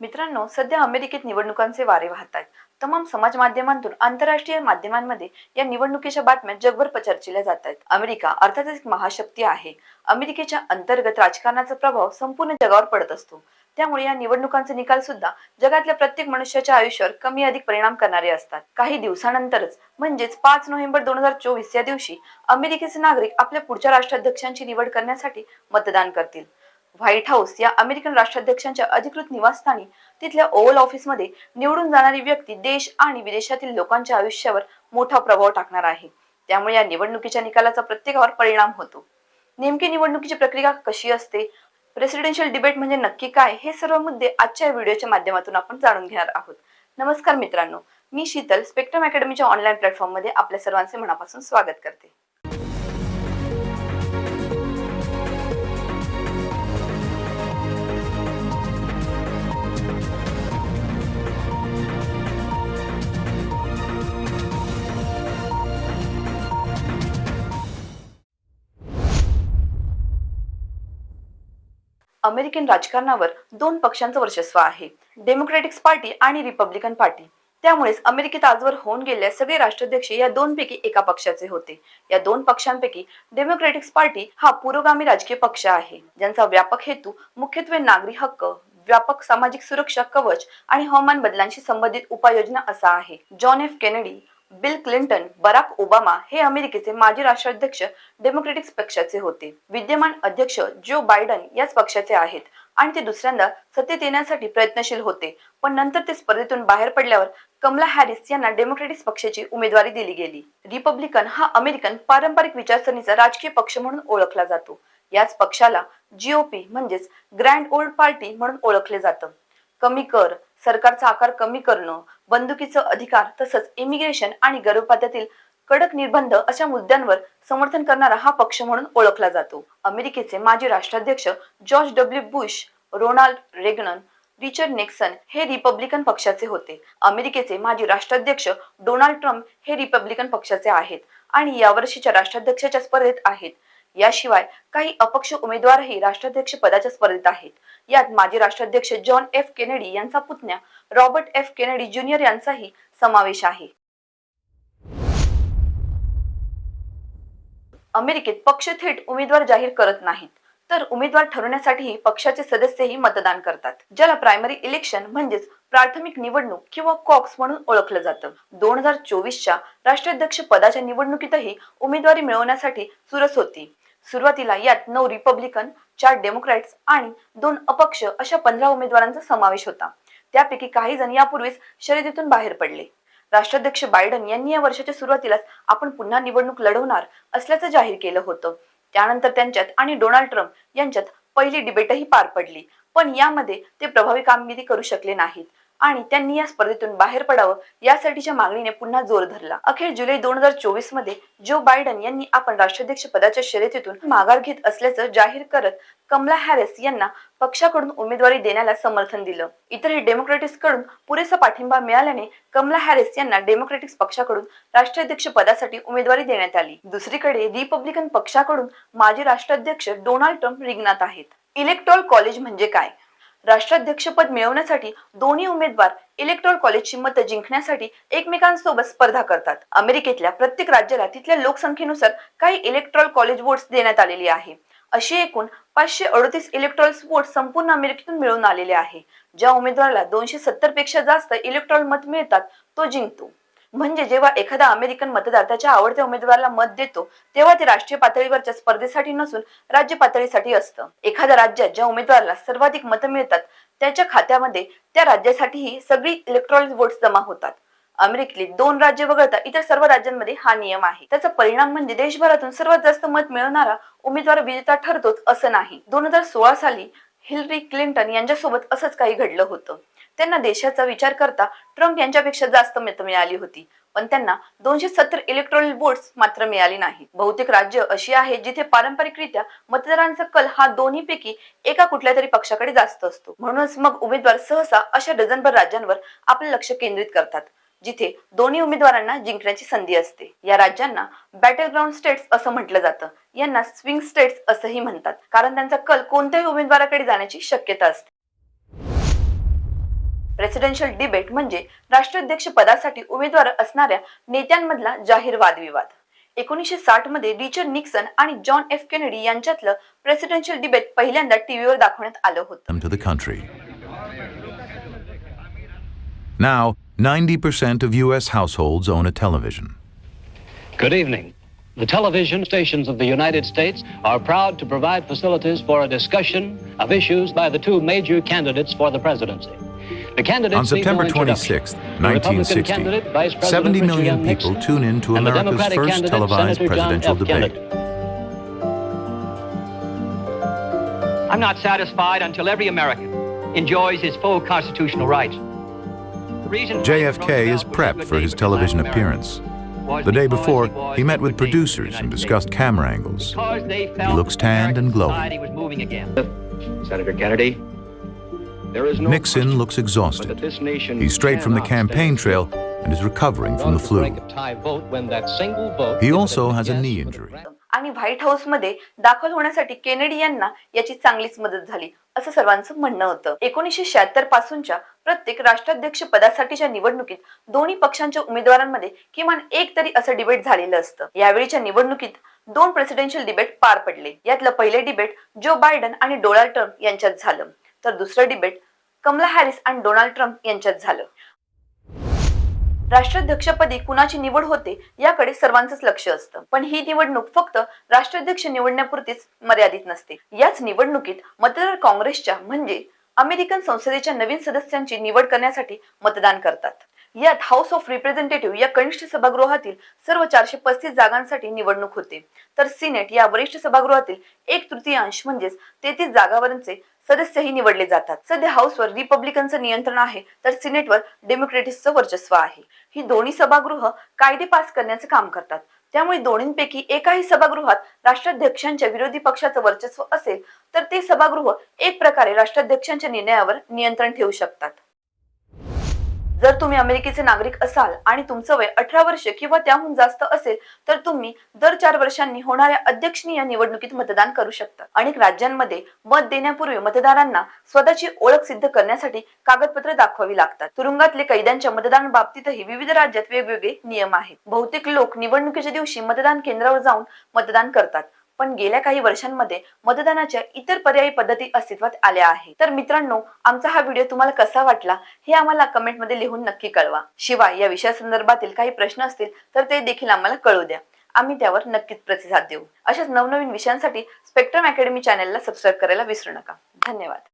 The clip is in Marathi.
मित्रांनो सध्या अमेरिकेत निवडणुकांचे वारे वाहत आहेत तमाम समाज माध्यमांतून आंतरराष्ट्रीय माध्यमांमध्ये या निवडणुकीच्या बातम्या जगभर पचर्चिल्या जात आहेत अमेरिका अर्थातच एक महाशक्ती आहे. अमेरिकेच्या अंतर्गत राजकारणाचा प्रभाव संपूर्ण जगावर पडत असतो. त्यामुळे या निवडणुकांचे निकाल सुद्धा जगातल्या प्रत्येक मनुष्याच्या आयुष्यावर कमी अधिक परिणाम करणारे असतात. काही दिवसानंतरच म्हणजेच पाच नोव्हेंबर दोन हजार चोवीस या दिवशी अमेरिकेचे नागरिक आपल्या पुढच्या राष्ट्राध्यक्षांची निवड करण्यासाठी मतदान करतील. व्हाईट हाऊस या अमेरिकन राष्ट्राध्यक्षांच्या अधिकृत निवासस्थानी तिथल्या ओव्हल ऑफिसमध्ये निवडून जाणारी व्यक्ती देश आणि विदेशातील लोकांच्या आयुष्यावर मोठा प्रभाव टाकणार आहे. त्यामुळे या निवडणुकीच्या निकालाचा प्रत्येकावर परिणाम होतो. नेमकी निवडणुकीची प्रक्रिया कशी असते? प्रेसिडेन्शियल डिबेट म्हणजे नक्की काय? हे सर्व मुद्दे आजच्या व्हिडिओच्या माध्यमातून आपण जाणून घेणार आहोत. नमस्कार मित्रांनो. मी शीतल स्पेक्ट्रम अकॅडमीच्या ऑनलाईन प्लॅटफॉर्ममध्ये आपल्या सर्वांचे मनापासून स्वागत करते. अमेरिकन राजकारणावर दोन पक्षांचं वर्चस्व आहे. डेमोक्रॅटिक पार्टी आणि रिपब्लिकन पार्टी त्यामुळेच अमेरिकेत आजवर होऊन गेलेले सगळे राष्ट्राध्यक्ष या दोनपैकी एका पक्षाचे होते. या दोन पक्षांपैकी डेमोक्रॅटिक पार्टी हा पुरोगामी राजकीय पक्ष आहे. ज्यांचा व्यापक हेतू मुख्यत्वे नागरी हक्क व्यापक सामाजिक सुरक्षा कवच आणि हवामान बदलांशी संबंधित उपाययोजना असा आहे. John F Kennedy Bill Clinton Barack Obama हे अमेरिकेचे माजी राष्ट्राध्यक्ष डेमोक्रेटिक्स पक्षाचे होते. विद्यमान अध्यक्ष जो बायडन याच पक्षाचे आहेत आणि ते दुसऱ्यांदा सत्तेत येण्यासाठी प्रयत्नशील होते. पण नंतर ते स्पर्धेतून बाहेर पडल्यावर कमला हॅरिस यांना डेमोक्रेटिक्स पक्षाची उमेदवारी दिली गेली. रिपब्लिकन हा अमेरिकन पारंपरिक विचारसरणीचा राजकीय पक्ष म्हणून ओळखला जातो. याच पक्षाला जीओपी म्हणजेच ग्रँड ओल्ड पार्टी म्हणून ओळखले जातं. कमी कर सरकारचा आकार कमी करणं बंदुकीचं अधिकार तसंच इमिग्रेशन आणि गर्भपातातील कडक निर्बंध अशा मुद्द्यांवर समर्थन करणारा हा पक्ष म्हणून ओळखला जातो. अमेरिकेचे माजी राष्ट्राध्यक्ष George W Bush Ronald Reagan Richard Nixon हे रिपब्लिकन पक्षाचे होते. अमेरिकेचे माजी राष्ट्राध्यक्ष डोनाल्ड ट्रम्प हे रिपब्लिकन पक्षाचे आहेत आणि यावर्षीच्या राष्ट्राध्यक्षाच्या स्पर्धेत आहेत. याशिवाय काही अपक्ष उमेदवारही राष्ट्राध्यक्ष पदाच्या स्पर्धेत आहेत. यात माजी राष्ट्राध्यक्ष जॉन एफ केनेडी यांचा पुतण्या रॉबर्ट एफ केनेडी ज्युनियर यांचाही समावेश आहे. अमेरिकेत पक्ष थेट उमेदवार जाहीर करत नाहीत तर उमेदवार ठरवण्यासाठीही पक्षाचे सदस्यही मतदान करतात ज्याला प्रायमरी इलेक्शन म्हणजेच प्राथमिक निवडणूक किंवा कॉक्स म्हणून ओळखलं जातं. दोन हजार चोवीसच्या राष्ट्राध्यक्ष पदाच्या निवडणुकीतही उमेदवारी मिळवण्यासाठी चुरस होती. सुरुवातीला यात नऊ रिपब्लिकन चार डेमोक्रॅट्स आणि दोन अपक्ष अशा पंधरा उमेदवारांचा समावेश होता. त्यापैकी काही जण यापूर्वीच शर्यतीतून बाहेर पडले. राष्ट्राध्यक्ष बायडन यांनी या वर्षाच्या सुरुवातीलाच आपण पुन्हा निवडणूक लढवणार असल्याचं जाहीर केलं होतं. त्यानंतर त्यांच्यात आणि डोनाल्ड ट्रम्प यांच्यात पहिली डिबेटही पार पडली. पण यामध्ये ते प्रभावी कामगिरी करू शकले नाहीत. आणि त्यांनी या स्पर्धेतून बाहेर पडावं यासाठीच्या मागणीने पुन्हा जोर धरला. अखेर जुलै दोन हजार चोवीसमध्ये जो बायडन यांनी आपण राष्ट्राध्यक्ष पदाच्या शर्यतीतून माघार घेत असल्याचं जाहीर करत कमला हॅरिस यांना पक्षाकडून उमेदवारी देण्याला समर्थन दिलं. इतरही डेमोक्रॅटिक्सकडून पुरेसा पाठिंबा मिळाल्याने कमला हॅरिस यांना डेमोक्रॅटिक्स पक्षाकडून राष्ट्राध्यक्ष पदासाठी उमेदवारी देण्यात आली. दुसरीकडे रिपब्लिकन पक्षाकडून माजी राष्ट्राध्यक्ष डोनाल्ड ट्रम्प रिंगणात आहेत. इलेक्ट्रॉल कॉलेज म्हणजे काय? राष्ट्राध्यक्षपद मिळवण्यासाठी दोन्ही उमेदवार इलेक्ट्रॉल कॉलेजची मतं जिंकण्यासाठी एकमेकांसोबत स्पर्धा करतात. अमेरिकेतल्या प्रत्येक राज्याला तिथल्या लोकसंख्येनुसार काही इलेक्ट्रॉल कॉलेज वोट्स देण्यात आलेली आहे. अशी एकूण पाचशे अडतीस इलेक्ट्रॉल वोट संपूर्ण अमेरिकेतून मिळून आलेले आहे. ज्या उमेदवाराला दोनशे सत्तरपेक्षा जास्त इलेक्ट्रॉल मत मिळतात तो जिंकतो. म्हणजे जेव्हा एखादा अमेरिकन मतदार त्याच्या आवडत्या उमेदवाराला मत देतो तेव्हा ते राष्ट्रीय पातळीवरच्या स्पर्धेसाठी नसून राज्य पातळीसाठी असतं. एखाद्या राज्यात ज्या उमेदवाराला सर्वाधिक मतं मिळतात त्याच्या खात्यामध्ये त्या राज्यासाठीही सगळी इलेक्ट्रॉनिक वोट्स जमा होतात. अमेरिकेतली दोन राज्य वगळता इतर सर्व राज्यांमध्ये हा नियम आहे. त्याचा परिणाम म्हणजे देशभरातून सर्वात जास्त मत मिळवणारा उमेदवार विजेता ठरतोच असं नाही. दोन हजार सोळा साली हिलरी क्लिंटन यांच्यासोबत असंच काही घडलं होतं. त्यांना देशाचा विचार करता ट्रम्प यांच्यापेक्षा जास्त मतं मिळाली होती. पण त्यांना दोनशे सत्तर इलेक्ट्रॉनिक वोट्स मात्र मिळाली नाही बहुतेक राज्य अशी आहेत जिथे पारंपरिकरित्या मतदारांचा कल हा दोन्ही पैकी एका कुठल्या तरी पक्षाकडे जास्त असतो. म्हणूनच मग उमेदवार सहसा अशा डझनभर राज्यांवर आपले लक्ष केंद्रित करतात. जिथे दोन्ही उमेदवारांना जिंकण्याची संधी असते. या राज्यांना बॅटल ग्राउंड स्टेट्स असं म्हटलं जातं. यांना स्विंग स्टेट्स असंही म्हणतात. कारण त्यांचा कल कोणत्याही उमेदवाराकडे जाण्याची शक्यता असते. प्रेसिडेन्शियल डिबेट म्हणजे राष्ट्राध्यक्ष पदासाठी उमेदवार असणाऱ्या नेत्यांमधला जाहीर वादविवाद. एकोणीसशे साठमध्ये रिचर्ड निक्सन आणि जॉन एफ केनेडी यांच्यातलं प्रेसिडेन्शियल डिबेट पहिल्यांदा टीव्हीवर दाखवण्यात आलं होतं. Now, 90% of U.S. households own a television. Good evening. The television stations of the United States are proud to provide facilities for a discussion of issues by the two major candidates for the presidency. The candidates On September introduction. 26, The Republican candidate, 1960, Vice President 70 Richard million M. people tune in to America's first televised Senator presidential debate. Kennedy. I'm not satisfied until every American enjoys his full constitutional rights. The reason JFK is prepped for his television appearance. The day before, he met with producers and discussed camera angles. He looks tanned and glowing. Was moving again. Senator Kennedy, there is no Nixon question looks but exhausted. that this nation He's straight from the cannot campaign stand trail and is recovering from the flu. He also has a knee injury. आणि व्हाईट हाऊसमध्ये दाखल होण्यासाठी केनेडी यांना याची चांगलीच मदत झाली असं सर्वांचं म्हणणं होतं एकोणीसशे शहात्तर पासूनच्या प्रत्येक राष्ट्राध्यक्ष पदासाठीच्या निवडणुकीत दोन्ही पक्षांच्या उमेदवारांमध्ये किमान एक तरी असं डिबेट झालेलं असतं. यावेळीच्या निवडणुकीत दोन प्रेसिडेन्शियल डिबेट पार पडले. यातलं पहिले डिबेट जो बायडन आणि डोनाल्ड ट्रम्प यांच्यात झालं. तर दुसरं डिबेट कमला हॅरिस आणि डोनाल्ड ट्रम्प यांच्यात झालं. राष्ट्राध्यक्षपदी कुणाची निवड होते याकडे सर्वांचंच लक्ष असतं. पण ही निवडणूक फक्त राष्ट्राध्यक्ष निवडण्यापुरतीच मर्यादित नसते. याच निवडणुकीत मतदार काँग्रेसच्या म्हणजे अमेरिकन संसदेच्या नवीन सदस्यांची निवड करण्यासाठी मतदान करतात. यात हाऊस ऑफ रिप्रेझेंटेटिव्ह या कनिष्ठ सभागृहातील सर्व चारशे पस्तीस जागांसाठी निवडणूक होते. तर सिनेट या वरिष्ठ सभागृहातील एक तृतीयांश म्हणजेच तेहतीस जागावरचे सदस्यही निवडले जातात. सध्या हाऊसवर रिपब्लिकनचं नियंत्रण आहे तर सिनेटवर डेमोक्रेटिक्सचं वर्चस्व आहे. ही दोन्ही सभागृह कायदे पास करण्याचे काम करतात. त्यामुळे दोन्हींपैकी एकाही सभागृहात राष्ट्राध्यक्षांच्या विरोधी पक्षाचं वर्चस्व असेल तर ते सभागृह एक प्रकारे राष्ट्राध्यक्षांच्या निर्णयावर नियंत्रण ठेवू शकतात. जर तुम्ही अमेरिकेचे नागरिक असाल आणि तुमचं वय अठरा वर्ष किंवा त्याहून जास्त असेल तर तुम्ही दर चार वर्षांनी होणाऱ्या अध्यक्षनीय निवडणुकीत मतदान करू शकता. अनेक राज्यांमध्ये मत देण्यापूर्वी मतदारांना स्वतःची ओळख सिद्ध करण्यासाठी कागदपत्र दाखवावी लागतात. तुरुंगातले कैद्यांच्या मतदान बाबतीतही विविध राज्यात वेगवेगळे नियम आहेत. बहुतेक लोक निवडणुकीच्या दिवशी मतदान केंद्रावर जाऊन मतदान करतात. पण गेल्या काही वर्षांमध्ये मतदानाच्या इतर पर्यायी पद्धती अस्तित्वात आल्या आहेत. तर मित्रांनो आमचा हा व्हिडिओ तुम्हाला कसा वाटला हे आम्हाला कमेंटमध्ये लिहून नक्की कळवा. शिवाय या विषयासंदर्भातील काही प्रश्न असतील तर ते देखील आम्हाला कळू द्या. आम्ही त्यावर नक्कीच प्रतिसाद देऊ. अशाच नवनवीन विषयांसाठी स्पेक्ट्रम अकॅडमी चॅनलला सबस्क्राईब करायला विसरू नका. धन्यवाद.